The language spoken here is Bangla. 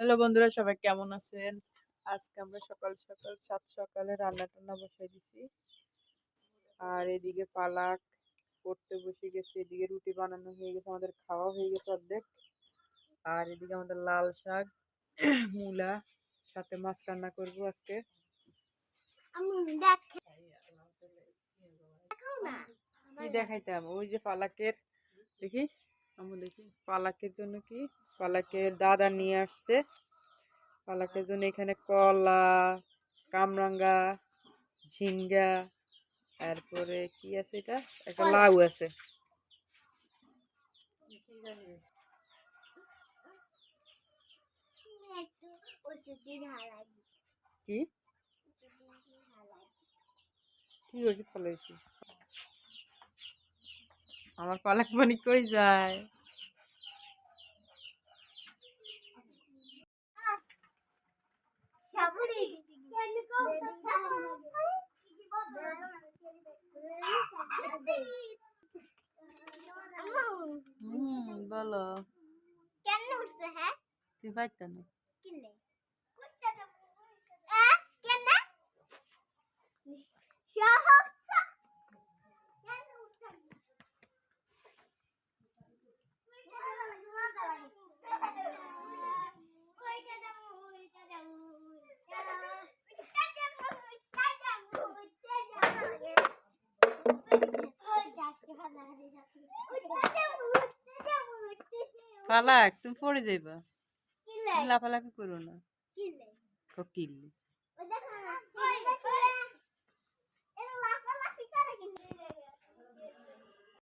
হ্যালো বন্ধুরা সবাই কেমন আছেন? আজকে আমরা সকাল সকাল সাত সকালে রান্না টান্না বসাই দিছি। আর এদিকে পালাক করতে বসে গেছে এদিকে রুটি বানানো হয়ে গেছে আমাদের খাওয়া হয়ে গেছে অর্ধেক। আর এদিকে আমাদের লাল শাক মূলা সাথে মাছ রান্না করব আজকে। দেখাইতাম? ওই যে পালাকের দেখি। আমি দেখি পালাকের জন্য কি? পালাকের দাদা নিয়ে আসছে। পালাকের জন্য এখানে কলা কামরাঙ্গা ঝিঙ্গা তারপরে কি আছে এটা? একটা লাউ আছে। কি? কি? ওষুধ ফলাইছি আমার পালাক পানি কই যায়? বলো। কেন উঠছে হ্যাঁ? তুই পাইতো না। কিনলে কেন সহজা কেন উঠছে পালাক তুমি পড়ে যাইবা। লাফালাফি করো না। কিনলে